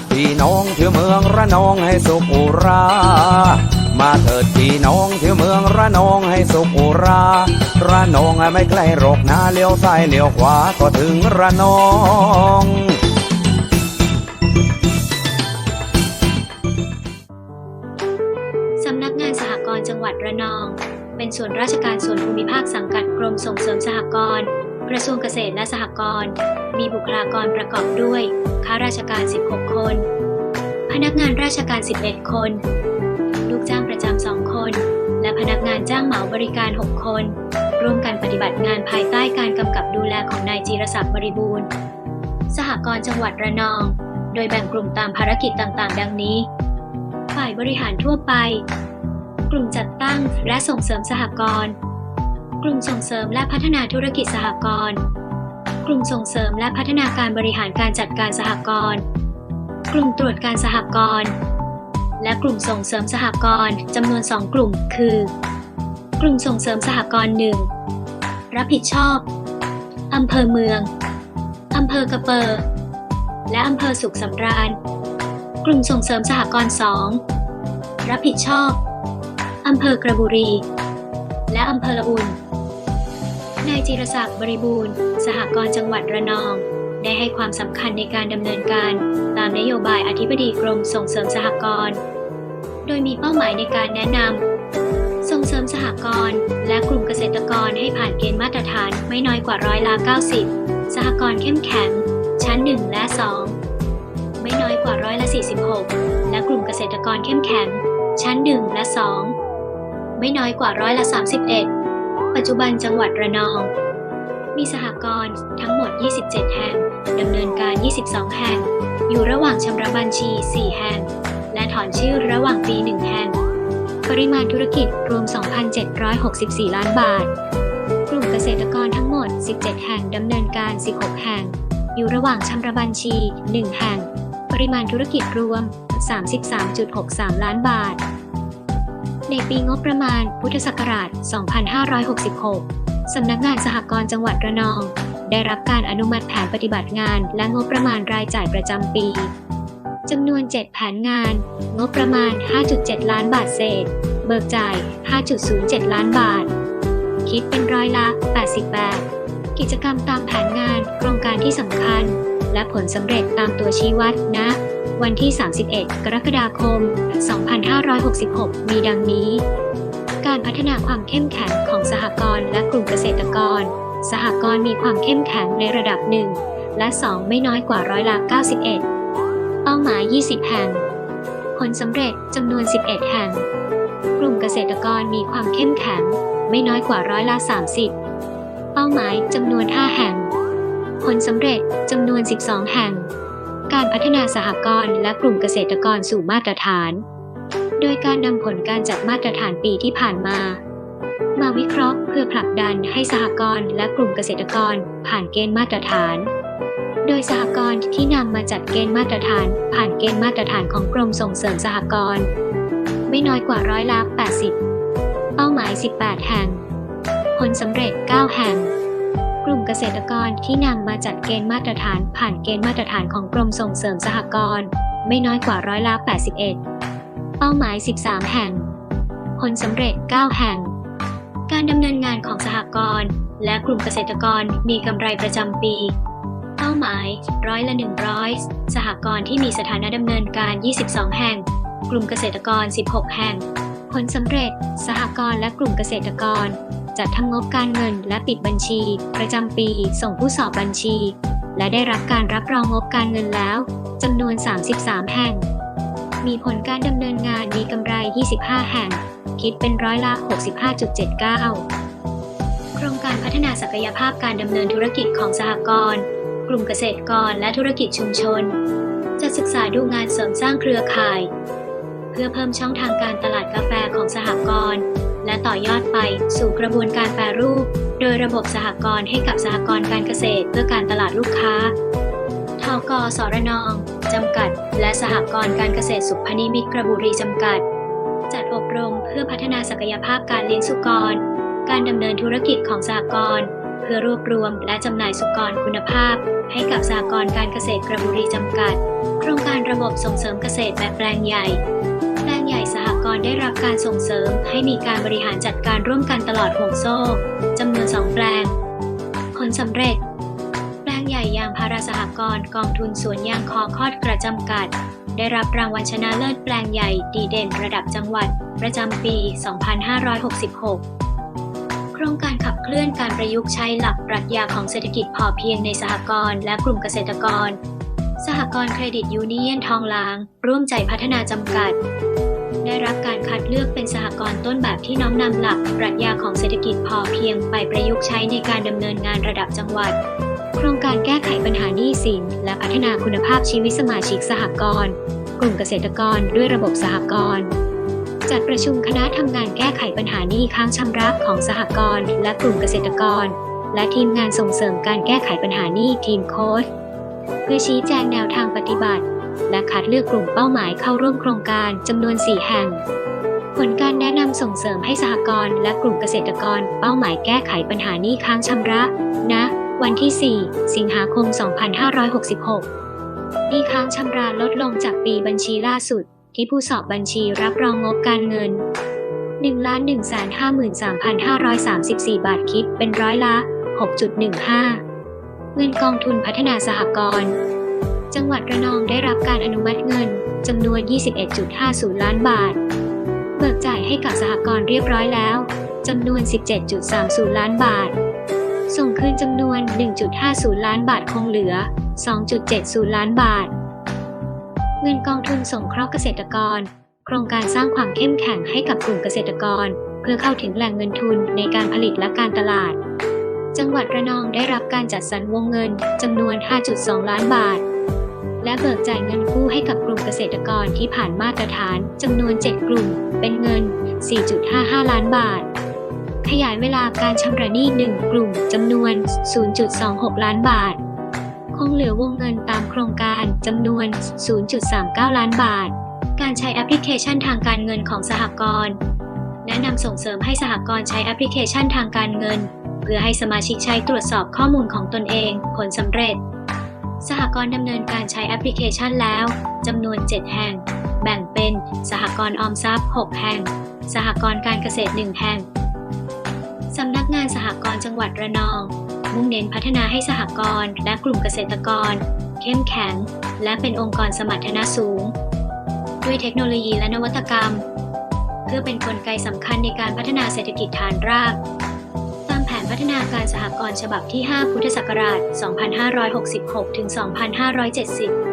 ดพี่น้องที่ยวเมืองระนองให้สุขอุรา มาเถิดพี่น้องที่ยวเมืองระนองให้สุขอุรา ระนองไม่ใกล้โรกนาเลี้ยวซ้ายเลี้ยวขวาก็ถึงระนองสำนักงานสหกรณ์จังหวัดระนอง เป็นส่วนราชการส่วนภูมิภาคสังกัดกรมส่งเสริมสหกรณ์ กระทรวงเกษตรและสหกรณ์มีบุคลากรประกอบด้วยข้าราชการ 16 คน พนักงานราชการ 11 คน ลูกจ้างประจำ 2 คน และพนักงานจ้างเหมาบริการ 6 คน ร่วมกันปฏิบัติงานภายใต้การกำกับดูแลของนายจีรศักดิ์บริบูรณ์ สหกรณ์จังหวัดระนอง โดยแบ่งกลุ่มตามภารกิจต่างๆ ดังนี้ ฝ่ายบริหารทั่วไป กลุ่มจัดตั้งและส่งเสริมสหกรณ์ กลุ่มส่งเสริมและพัฒนาธุรกิจสหกรณ์กลุ่มส่งเสริมและพัฒนาการบริหารการจัดการสหกรณ์กลุ่มตรวจการสหกรณ์และกลุ่มส่งเสริมสหกรณ์จำนวน 2 กลุ่ม คือ กลุ่มส่งเสริมสหกรณ์หนึ่งรับผิดชอบอำเภอเมืองอำเภอกระเปอร์และอำเภอสุขสำราญ กลุ่มส่งเสริมสหกรณ์2รับผิดชอบอำเภอกระบุรี และอำเภอละอุ่นายจิรศักดิ์บริบูรณ์ สหกรณ์จังหวัดระนอง ได้ให้ความสำคัญในการดำเนินการ ตามนโยบายอธิบดีกรมส่งเสริมสหกรณ์ โดยมีเป้าหมายในการแนะนำส่งเสริมสหกรณ์และกลุ่มเกษตรกรให้ผ่านเกณฑ์มาตรฐานไม่น้อยกว่าร้อยละ90 สหกรณ์เข้มแข็ง ชั้น 1 และ 2 ไม่น้อยกว่าร้อยละ46 และกลุ่มเกษตรกรเข้มแข็ง ชั้น 1 และ 2 ไม่น้อยกว่าร้อยละ31 ปัจจุบันจังหวัดระนอง มีสหกรณ์ทั้งหมด 27 แห่ง ดำเนินการ 22 แห่ง อยู่ระหว่างชำระบัญชี 4 แห่ง และถอนชื่อระหว่างปี 1 แห่ง ปริมาณธุรกิจรวม 2,764 ล้านบาท กลุ่มเกษตรกรทั้งหมด 17 แห่ง ดำเนินการ 16 แห่ง อยู่ระหว่างชำระบัญชี 1 แห่ง ปริมาณธุรกิจรวม 33.63 ล้านบาท ในปีงบประมาณ พุทธศักราช 2566 สำนักงานสหกรณ์จังหวัดระนอง ได้รับการอนุมัติแผนปฏิบัติงานและงบประมาณรายจ่ายประจำปี จำนวน 7 แผนงาน งบประมาณ 5.7 ล้านบาทเศษ เบิกจ่าย 5.07 ล้านบาท คิดเป็นร้อยละ 88 กิจกรรมตามแผนงาน โครงการที่สำคัญ และผลสำเร็จตามตัวชี้วัดนะ วันที่ 31 กรกฎาคม 2566 มีดังนี้ การพัฒนาความเข้มแข็งของสหกรณ์และกลุ่มเกษตรกร สหกรณ์มีความเข้มแข็งในระดับ1และ 2 ไม่น้อยกว่าร้อยละ 91 เป้าหมาย 20 แห่ง ผลสำเร็จจำนวน 11 แห่ง กลุ่มเกษตรกรมีความเข้มแข็ง ไม่น้อยกว่าร้อยละ 30 เป้าหมายจำนวน 5 แห่ง ผลสำเร็จจำนวน 12 แห่ง การพัฒนาสหกรณ์และกลุ่มเกษตรกรสู่มาตรฐาน โดยการนำผลการจัดมาตรฐานปีที่ผ่านมา มาวิเคราะห์เพื่อผลักดันให้สหกรณ์และกลุ่มเกษตรกรผ่านเกณฑ์มาตรฐาน โดยสหกรณ์ที่นำมาจัดเกณฑ์มาตรฐาน ผ่านเกณฑ์มาตรฐานของกรมส่งเสริมสหกรณ์ไม่น้อยกว่าร้อยละ80 เป้าหมาย 18 แห่ง ผลสำเร็จ 9 แห่ง เกษตรกรที่นำมาจัดเกณฑ์มาตรฐานผ่านเกณฑ์มาตรฐานของกรมส่งเสริมสหกรณ์ไม่น้อยกว่าร้อยละ 81 เป้าหมาย 13 แห่ง ผลสำเร็จ 9 แห่ง การดำเนินงานของสหกรณ์และกลุ่มเกษตรกรมีกำไรประจำปี เป้าหมายร้อยละ 100 สหกรณ์ที่มีสถานะดำเนินการ 22 แห่ง กลุ่มเกษตรกร 16 แห่ง ผลสำเร็จ สหกรณ์และกลุ่มเกษตรกร จัดทำงบการเงินและปิดบัญชี ประจำปี ส่งผู้สอบบัญชี และได้รับการรับรองงบการเงินแล้วจำนวน 33 แห่ง มีผลการดำเนินงานมีกำไร 25 แห่ง คิดเป็นร้อยละ 65.79 โครงการพัฒนาศักยภาพการดำเนินธุรกิจของสหกรณ์กลุ่มเกษตรกรและธุรกิจชุมชน จะศึกษาดูงานเสริมสร้างเครือข่าย เพื่อเพิ่มช่องทางการตลาดกาแฟของสหกรณ์ และต่อยอดไปสู่กระบวนการแปรรูป โดยระบบสหกรณ์ให้กับสหกรณ์การเกษตรเพื่อการตลาดลูกค้าทกสรนองจำกัด และสหกรณ์การเกษตรสุพนิมิตรกระบุรีจำกัด จัดอบรมเพื่อพัฒนาศักยภาพการเลี้ยงสุกร การดำเนินธุรกิจของสหกรณ์เพื่อรวบรวมและจำหน่ายสุกรคุณภาพ ให้กับสหกรณ์การเกษตรกระบุรีจำกัด โครงการระบบส่งเสริมเกษตรแบบแปลงใหญ่ รได้รับการส่งเสริมให้มีการบริหารจัดการร่วมกันตลอดห่วงโซ่จำนวนสองแปลง ผลสำเร็จ แปลงใหญ่ยางพาราสหกรณ์กองทุนสวนยางคอคอดกระจำกัด ได้รับรางวัลชนะเลิศแปลงใหญ่ดีเด่นระดับจังหวัด ประจำปี 2566 โครงการขับเคลื่อนการประยุกต์ใช้หลักปรัชญาของเศรษฐกิจพอเพียงในสหกรณ์และกลุ่มเกษตรกร สหกรณ์เครดิตยูเนียนทองหลาง ร่วมใจพัฒนาจำกัด ได้รับการคัดเลือกเป็นสหกรณ์ต้นแบบที่น้อมนำหลักปรัชญาของเศรษฐกิจพอเพียงไปประยุกต์ใช้ในการดำเนินงานระดับจังหวัด โครงการแก้ไขปัญหาหนี้สิน และพัฒนาคุณภาพชีวิตสมาชิกสหกรณ์กลุ่มเกษตรกรด้วยระบบสหกรณ์จัดประชุมคณะทำงานแก้ไขปัญหาหนี้ค้างชำระของสหกรณ์และกลุ่มเกษตรกร และทีมงานส่งเสริมการแก้ไขปัญหาหนี้ทีมโค้ชเพื่อชี้แจงแนวทางปฏิบัติ และคัดเลือกกลุ่มเป้าหมายเข้าร่วมโครงการจำนวน 4 แห่ง ผลการแนะนำส่งเสริมให้สหกรณ์และกลุ่มเกษตรกร เป้าหมายแก้ไขปัญหาหนี้ค้างชำระณนะ วันที่ 4 สิงหาคม 2566หนี้ค้างชำระลดลงจากปีบัญชีล่าสุด ที่ผู้สอบบัญชีรับรองงบการเงิน1,153,534 บาทคิดเป็นร้อยละ 6.15 เงินกองทุนพัฒนาสหกรณ์ จังหวัดระนองได้รับการอนุมัติเงินจำนวน 21.50 ล้านบาท เบิกจ่ายให้กับสหกรณ์เรียบร้อยแล้วจำนวน 17.30 ล้านบาท ส่งคืนจำนวน 1.50 ล้านบาทคงเหลือ 2.70 ล้านบาท เงินกองทุนสงเคราะห์เกษตรกร โครงการสร้างความเข้มแข็งให้กับกลุ่มเกษตรกร เพื่อเข้าถึงแหล่งเงินทุนในการผลิตและการตลาด จังหวัดระนองได้รับการจัดสรรวงเงินจำนวน 5.2 ล้านบาท และเบิกจ่ายเงินกู้ให้กับกลุ่มเกษตรกรที่ผ่านมาตรฐานจำนวน 7 กลุ่ม เป็นเงิน 4.55 ล้านบาท ขยายเวลาการชำระหนี้ 1 กลุ่มจำนวน 0.26 ล้านบาท คงเหลือวงเงินตามโครงการจำนวน 0.39 ล้านบาท การใช้แอปพลิเคชันทางการเงินของสหกรณ์แนะนำส่งเสริมให้สหกรณ์ใช้แอปพลิเคชันทางการเงิน เพื่อให้สมาชิกใช้ตรวจสอบข้อมูลของตนเอง ผลสำเร็จ สหกรณ์ดำเนินการใช้แอปพลิเคชันแล้วจำนวน 7 แห่ง แบ่งเป็นสหกรณ์ออมทรัพย์ 6 แห่ง สหกรณ์การเกษตร 1 แห่ง สำนักงานสหกรณ์จังหวัดระนอง มุ่งเน้นพัฒนาให้สหกรณ์และกลุ่มเกษตรกร เข้มแข็ง และเป็นองค์กรสมรรถนะสูง ด้วยเทคโนโลยีและนวัตกรรม เพื่อเป็นกลไกสำคัญในการพัฒนาเศรษฐกิจฐานราก ฒนาการสหกรณ์ฉบับที่ 5 พุทธศักราช 2566 ถึง 2570